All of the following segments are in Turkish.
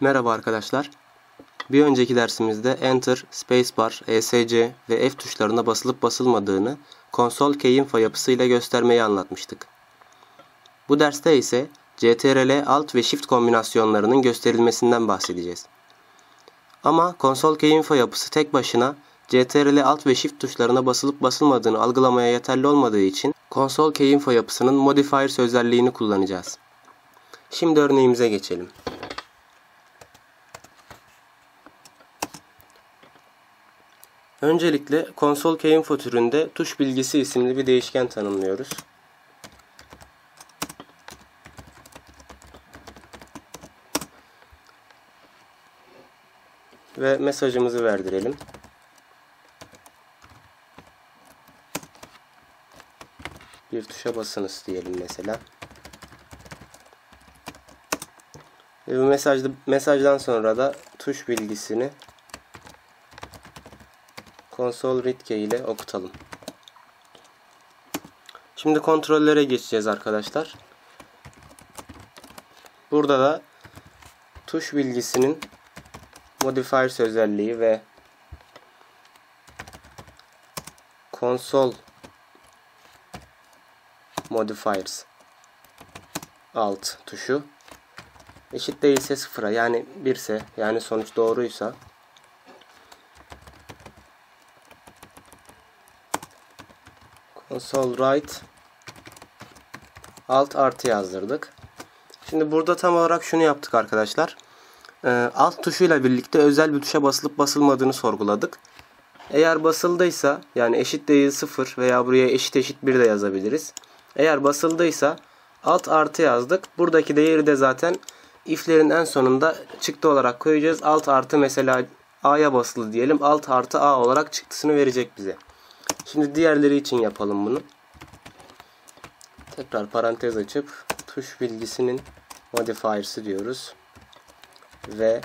Merhaba arkadaşlar. Bir önceki dersimizde Enter, Spacebar, ESC ve F tuşlarına basılıp basılmadığını konsol keyinfo yapısıyla göstermeyi anlatmıştık. Bu derste ise CTRL Alt ve Shift kombinasyonlarının gösterilmesinden bahsedeceğiz. Ama konsol keyinfo yapısı tek başına CTRL Alt ve Shift tuşlarına basılıp basılmadığını algılamaya yeterli olmadığı için konsol keyinfo yapısının modifiers özelliğini kullanacağız. Şimdi örneğimize geçelim. Öncelikle konsol keyinfo türünde tuş bilgisi isimli bir değişken tanımlıyoruz. Ve mesajımızı verdirelim. Bir tuşa basınız diyelim mesela. Ve bu mesajda, mesajdan sonra da tuş bilgisini Console read key ile okutalım. Şimdi kontrollere geçeceğiz arkadaşlar. Burada da tuş bilgisinin modifiers özelliği ve console modifiers alt tuşu eşit değilse sıfıra yani birse yani sonuç doğruysa console right alt artı yazdırdık. Şimdi burada tam olarak şunu yaptık arkadaşlar. Ee, alt tuşuyla birlikte özel bir tuşa basılıp basılmadığını sorguladık. Eğer basıldıysa yani eşit değil 0 veya buraya eşit eşit 1 de yazabiliriz. Eğer basıldıysa alt artı yazdık. Buradaki değeri de zaten if'lerin en sonunda çıktı olarak koyacağız. Alt artı mesela A'ya basılı diyelim. Alt artı A olarak çıktısını verecek bize. Şimdi diğerleri için yapalım bunu. Tekrar parantez açıp tuş bilgisinin modifiers'ı diyoruz. Ve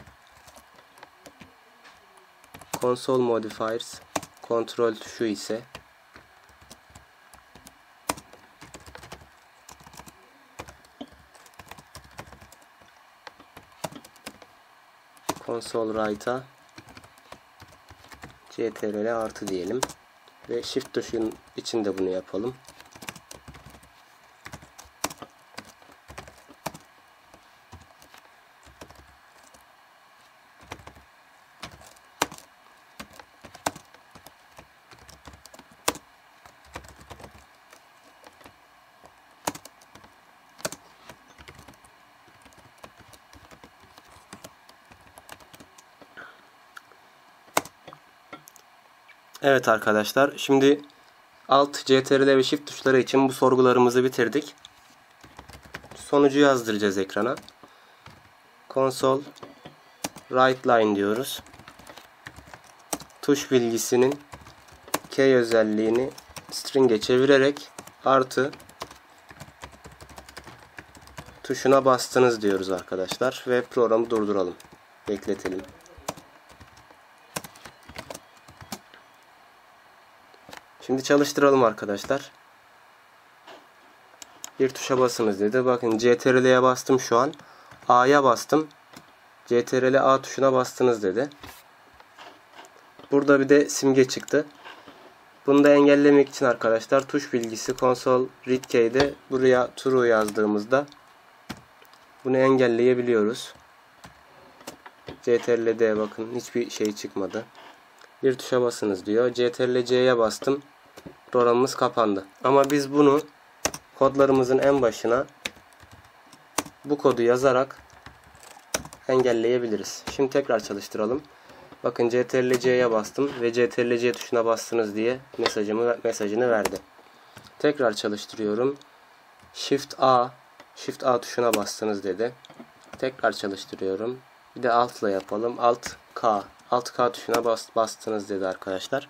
console modifiers kontrol tuşu ise console right'a ctrl artı diyelim. Ve shift tuşun içinde bunu yapalım. Evet arkadaşlar şimdi Alt, CTRL ve Shift tuşları için bu sorgularımızı bitirdik. Sonucu yazdıracağız ekrana. Console Right Line diyoruz. Tuş bilgisinin key özelliğini string'e çevirerek artı tuşuna bastınız diyoruz arkadaşlar ve programı durduralım. Bekletelim. Şimdi çalıştıralım arkadaşlar. Bir tuşa basınız dedi. Bakın CTRL'ye bastım şu an. A'ya bastım. CTRL A tuşuna bastınız dedi. Burada bir de simge çıktı. Bunu da engellemek için arkadaşlar tuş bilgisi console read key'de buraya true yazdığımızda bunu engelleyebiliyoruz. CTRL bakın hiçbir şey çıkmadı. Bir tuşa basınız diyor. CTRL C'ye bastım programımız kapandı. Ama biz bunu kodlarımızın en başına bu kodu yazarak engelleyebiliriz. Şimdi tekrar çalıştıralım. Bakın CTRL C'ye bastım ve CTRL C tuşuna bastınız diye mesajımı mesajını verdi. Tekrar çalıştırıyorum. Shift A Shift A tuşuna bastınız dedi. Tekrar çalıştırıyorum. Bir de altla yapalım. Alt K. Alt K tuşuna bas, bastınız dedi arkadaşlar.